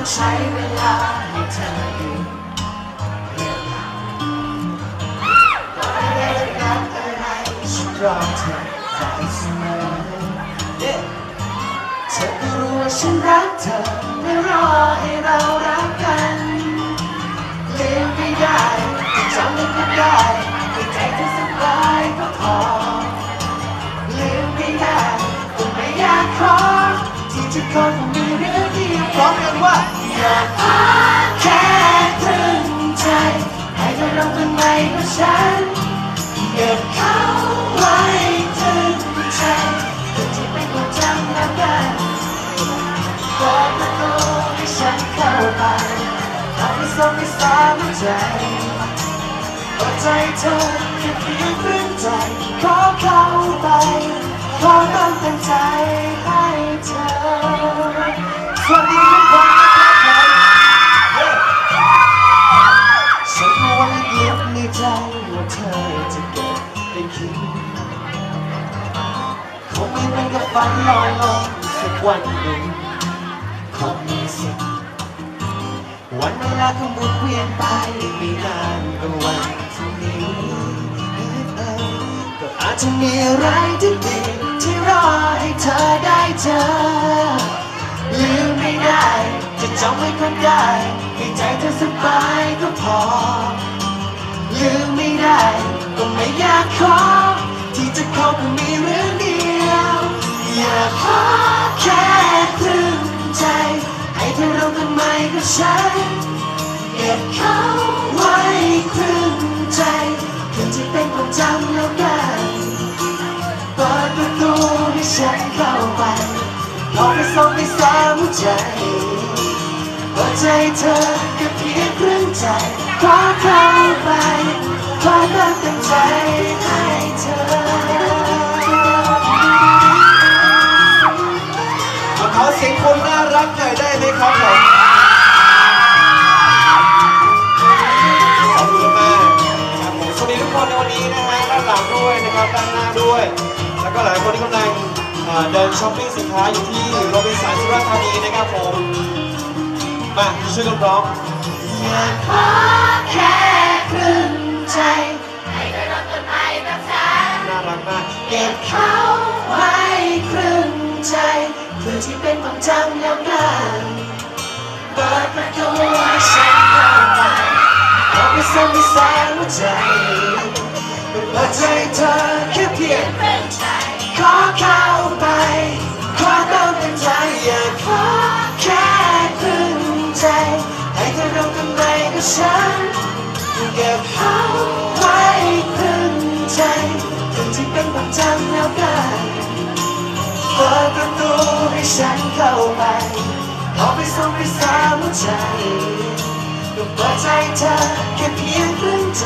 ต้องใช้เวลาให้เธออยู่เรียนรู้ก็ได้รับอะไรฉันรอเธอได้เสมอเธอก็รู้ว่าฉันรักเธอไม่รอให้เรารักกันลืมไม่ได้จำไม่ได้ให้ใจเธอสบายก็พอลืมไม่ได้ก็ไม่อยากขอที่จะขอคงมีเรื่อง ว่าอยากแค่ครึ่งใจให้เธอลงเป็นไงกับฉันเก็บเขาไว้ครึ่งใจเพื่อที่เป็นความจำแล้วกันเปิดประตูให้ฉันเข้าไปทำให้สองให้สามใจหัวใจเธอแค่เพียงครึ่งใจขอเข้าไปขอตั้งแต่ใจ ก็บเป็นคิดคงไม่เป็นกับฝันลอยลอยสักวันหนึ่งคงมีสิทธิ์วันเวลาคงหมุนเวียนไปไม่นานก็วันพรุ่นี้เออก็อาจจะมีอะไรที่ดีที่รอให้เธอได้เจอลืมไม่ได้จะจำไว้ก็ได้ให้ใจเธอสบายก็พอลืมไม่ได้ ไม่อยากขอที่จะขอก็มีเรื่องเดียว อยากขอแค่ครึ่งใจ ให้เธอรู้กันไมกับฉันเก็บเขาไว้ครึ่งใจเพื่อที่เป็นความจำแล้วกันเปิดประตูให้ฉันเข้าไปขอไปส่งไปสามหัวใจเปิดใจเธอแค่เพียงครึ่งใจขอเข้าไป ขอตั้งใจให้เธอขอเสียงคนน่ารักหน่อยได้ไหมครับผมขอบคุณมากครับผมสวัสดีทุกคนในวันนี้นะฮะด้านหลังด้วยนะครับด้านหน้าด้วย แล้วก็หลายคนที่กำลังเดินช้อปปิ้งสินค้าอยู่ที่โรบินสันสุราษฎร์ธานีนะครับผมมาช่วยกันร้องอยากขอแค่ครึ่ง ใจน่ารักมากเก็บเขาไว้ครึ่งใจเพื่อที่เป็นความจำแล้วกันเปิดประตูให้ฉันเข้าไปเอาไปส่งที่แสนหัวใจเปิดใจเธอแค่เพียงครึ่งใจขอเข้าไปขอต้องเป็นใจอย่าขอแค่ครึ่งใจให้เธอรู้กันไหมกับฉัน เก็บเขาไว้ครึ่งใจถึงที่เป็นความจำแล้วกันเปิดประตูให้ฉันเข้าไปขอไปส่งไปสามหัวใจก็เปิดใจเธอแค่เพียงครึ่งใจ